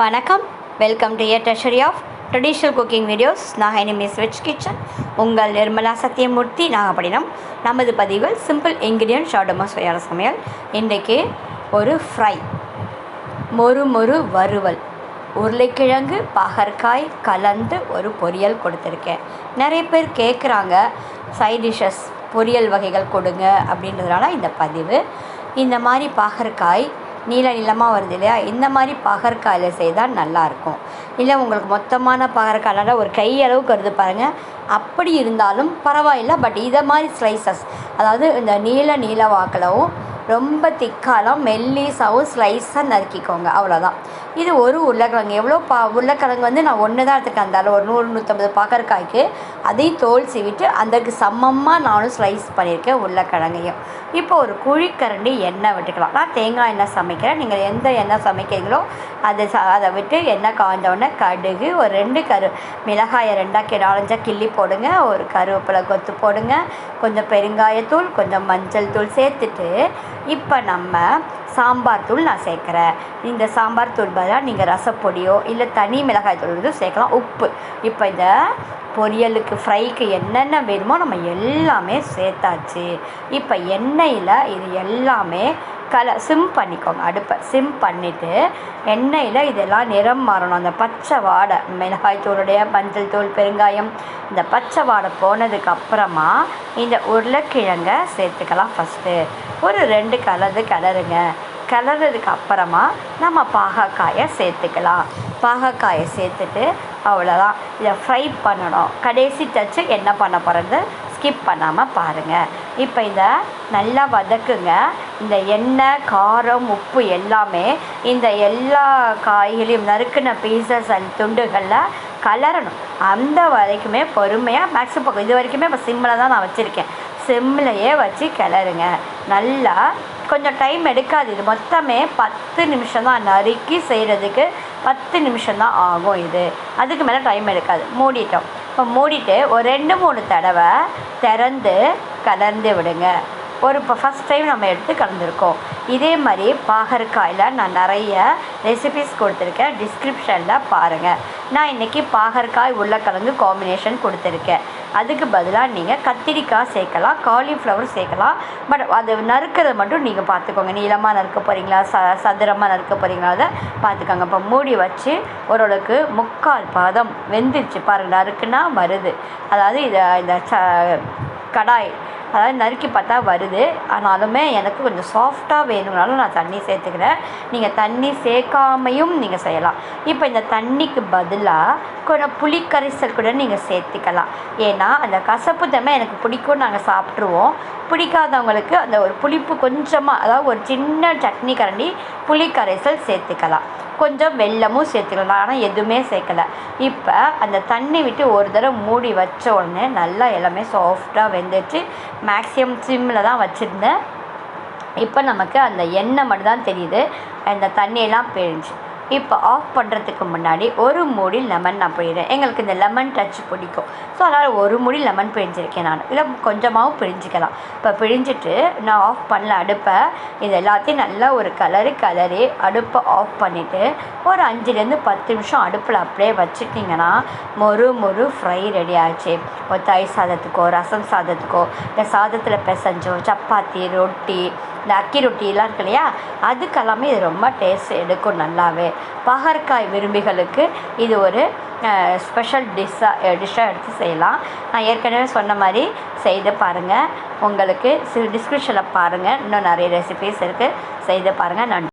வணக்கம். Welcome to your treasury of traditional cooking videos நான் Miss Veg kitchen உங்கள் நிர்மலா சத்தியமூர்த்தி நாகப்பட்டினம். நமது பதிவில் சிம்பிள் இன்க்ரீடியன்ட் ஷார்டமாக சுவையான சமையல். இன்றைக்கு ஒரு ஃப்ரை மொறு மொறு வறுவல். உருளைக்கிழங்கு பாகற்காய் கலந்து ஒரு பொரியல் கொடுத்துருக்கேன். நிறைய பேர் கேட்குறாங்க சைட் டிஷ்ஷஸ் பொரியல் வகைகள் கொடுங்க அப்படின்றதுனால இந்த பதிவு. இந்த மாதிரி பாகற்காய் நீள நீளமாக வருது இல்லையா? இந்த மாதிரி பகற்காயில் செய்தால் நல்லாயிருக்கும் இல்லை உங்களுக்கு மொத்தமான பாகற்காய்னால ஒரு கை அளவுக்கு வருது பாருங்கள் அப்படி இருந்தாலும் பரவாயில்ல பட் இதை மாதிரி ஸ்லைசஸ் அதாவது இந்த நீல நீல வாக்கிலவும் ரொம்ப திக்காலாம் மெல்லிஸாகவும் ஸ்லைஸாக நறுக்கிக்கோங்க. அவ்வளோதான் இது ஒரு உருளைக்கிழங்கு. எவ்வளோ பா உருளைக்கிழங்கு வந்து நான் ஒன்று தான் எடுத்துக்கேன் அந்த ஒரு நூறு நூற்றம்பது பாக்கற்காய்க்கு அதையும் தோல் சீவிட்டு அதற்கு சமமாக நானும் ஸ்லைஸ் பண்ணியிருக்கேன் உருளைக்கிழங்கையும். இப்போ ஒரு குழிக்கரண்டி எண்ணெய் விட்டுக்கலாம். நான் தேங்காய் எண்ணெய் சமைக்கிறேன். நீங்கள் எந்த எண்ணெய் சமைக்கிறீங்களோ அதை ச அதை விட்டு எண்ணெய் காய்ஞ்சோடனே கடுகு ஒரு ரெண்டு கரு மிளகாயை ரெண்டாக நாலஞ்சாக கிள்ளி போடுங்க. ஒரு கருவேப்பிலை கொத்து போடுங்க. கொஞ்சம் பெருங்காயத்தூள் கொஞ்சம் மஞ்சள் தூள் சேர்த்துட்டு இப்போ நம்ம சாம்பார் தூள் நான் சேர்க்குறேன். இந்த சாம்பார் தூள் பதிலாக நீங்கள் ரசப்பொடியோ இல்லை தனி மிளகாய் தூள் சேர்க்கலாம். உப்பு. இப்போ இந்த பொரியலுக்கு ஃப்ரைக்கு என்னென்ன வேணுமோ நம்ம எல்லாமே சேர்த்தாச்சு. இப்போ எண்ணெயில் இது எல்லாமே கல சிம் பண்ணிக்கோங்க. அடுப்பை சிம் பண்ணிவிட்டு எண்ணெயில் இதெல்லாம் நிறம் மாறணும். அந்த பச்சை வாடை மிளகாய் தூளுடைய மஞ்சள் தூள் பெருங்காயம் இந்த பச்சை வாடை போனதுக்கு அப்புறமா இந்த உருளைக்கிழங்கை சேர்த்துக்கலாம் ஃபஸ்ட்டு ஒரு ரெண்டு கலந்து கிளறுங்க கிளறதுக்கு அப்புறமா நம்ம பாகக்காயை சேர்த்துக்கலாம். பாகக்காயை சேர்த்துட்டு அவ்வளோதான் இதை ஃப்ரை பண்ணணும். கடைசி டச்சு என்ன பண்ண போகிறது ஸ்கிப் பண்ணாமல் பாருங்கள் இப்போ இதை நல்லா வதக்குங்க. இந்த எண்ணெய் காரம் உப்பு எல்லாமே இந்த எல்லா காய்களையும் நறுக்கின பீசஸ் அண்ட் துண்டுகளில் கலரணும். அந்த வரைக்குமே பொறுமையாக மேக்ஸிமம் பக்கம் இது வரைக்குமே இப்போ சிம்மில் தான் நான் வச்சுருக்கேன். செம்மிலையே வச்சு கிளறுங்க. நல்லா கொஞ்சம் டைம் எடுக்காது இது மொத்தமே பத்து நிமிஷம் தான் நறுக்கி செய்கிறதுக்கு பத்து நிமிஷம் தான் ஆகும் இது. அதுக்கு மேலே டைம் எடுக்காது. மூடிட்டோம். இப்போ மூடிட்டு ஒரு ரெண்டு மூணு தடவை திறந்து கலந்து விடுங்க. ஒரு இப்போ ஃபஸ்ட் டைம் நம்ம எடுத்து கலந்துருக்கோம். இதே மாதிரி பாகற்காயில் நான் நிறைய ரெசிபிஸ் கொடுத்துருக்கேன். டிஸ்கிரிப்ஷனில் பாருங்கள் நான் இன்றைக்கி பாகற்காய் உருளைக்கிழங்கு காம்பினேஷன் கொடுத்துருக்கேன். அதுக்கு பதிலாக நீங்கள் கத்திரிக்காய் சேர்க்கலாம் காலிஃப்ளவர் சேர்க்கலாம். பட் அது நறுக்கிறத மட்டும் நீங்கள் பார்த்துக்கோங்க நீளமாக நறுக்க போகிறீங்களா ச சதுரமாக நறுக்க போகிறீங்களா அதை பார்த்துக்கோங்க இப்போ மூடி வச்சு ஓரளவுக்கு முக்கால் பாதம் வெந்துருச்சு பாருங்கள் நறுக்குன்னா வருது அதாவது இதை இந்த ச கடாய் அதாவது நறுக்கி பார்த்தா வருது. ஆனாலுமே எனக்கு கொஞ்சம் சாஃப்டாக வேணும்னாலும் நான் தண்ணி சேர்த்துக்கிறேன். நீங்கள் தண்ணி சேர்க்காமையும் நீங்கள் செய்யலாம். இப்போ இந்த தண்ணிக்கு பதிலாக கொஞ்சம் புளிக்கரைசல் கூட நீங்கள் சேர்த்துக்கலாம். ஏன்னா அந்த கசப்பு தன்மை எனக்கு பிடிக்கும் நாங்கள் சாப்பிட்ருவோம் பிடிக்காதவங்களுக்கு அந்த ஒரு புளிப்பு கொஞ்சமாக அதாவது ஒரு சின்ன சட்னி கரண்டி புளிக்கரைசல் சேர்த்துக்கலாம். கொஞ்சம் வெள்ளமும் சேர்த்துக்கலாம். ஆனால் எதுவுமே சேர்க்கலை. இப்போ அந்த தண்ணி விட்டு ஒரு தடவை மூடி வச்ச உடனே நல்லா எல்லாமே சாஃப்டாக வெந்துச்சு மேக்ஸிமம் சிம்மில் தான் வச்சுருந்தேன். இப்போ நமக்கு அந்த எண்ணெய் மட்டும் தான் தெரியுது. அந்த தண்ணியெல்லாம் பிழிஞ்சு இப்போ ஆஃப் பண்ணுறதுக்கு முன்னாடி ஒரு மூடி லெமன் நான் பிழிகிறேன் எங்களுக்கு இந்த லெமன் டச் பிடிக்கும். ஸோ அதனால் ஒரு மூடி லெமன் பிழிஞ்சிருக்கேன் நான். இல்லை கொஞ்சமாகவும் பிழிஞ்சிக்கலாம். இப்போ பிழிஞ்சிட்டு நான் ஆஃப் பண்ணல அடுப்பை. இது எல்லாத்தையும் நல்லா ஒரு கலரு கலரி அடுப்பை ஆஃப் பண்ணிவிட்டு ஒரு அஞ்சுலேருந்து பத்து நிமிஷம் அடுப்பில் அப்படியே வச்சுட்டிங்கன்னா மொறு மொறு ஃப்ரை ரெடி ஆச்சு. ஒரு தயிர் சாதத்துக்கோ ரசம் சாதத்துக்கோ இல்லை சாதத்தில் பிசைஞ்சோ சப்பாத்தி ரொட்டி இந்த அக்கி ரொட்டிலாம் இருக்கு இல்லையா? அதுக்கெல்லாமே இது ரொம்ப டேஸ்ட் எடுக்கும் நல்லாவே. பகற்காய் விரும்பிகளுக்கு இது ஒரு ஸ்பெஷல் டிஷ்ஷாக டிஷ்ஷாக எடுத்து செய்யலாம். நான் ஏற்கனவே சொன்ன மாதிரி செய்து பாருங்கள் உங்களுக்கு டிஸ்கிரிப்ஷனில் பாருங்கள் இன்னும் நிறைய ரெசிபிஸ் இருக்குது செய்து பாருங்கள் நன்றி.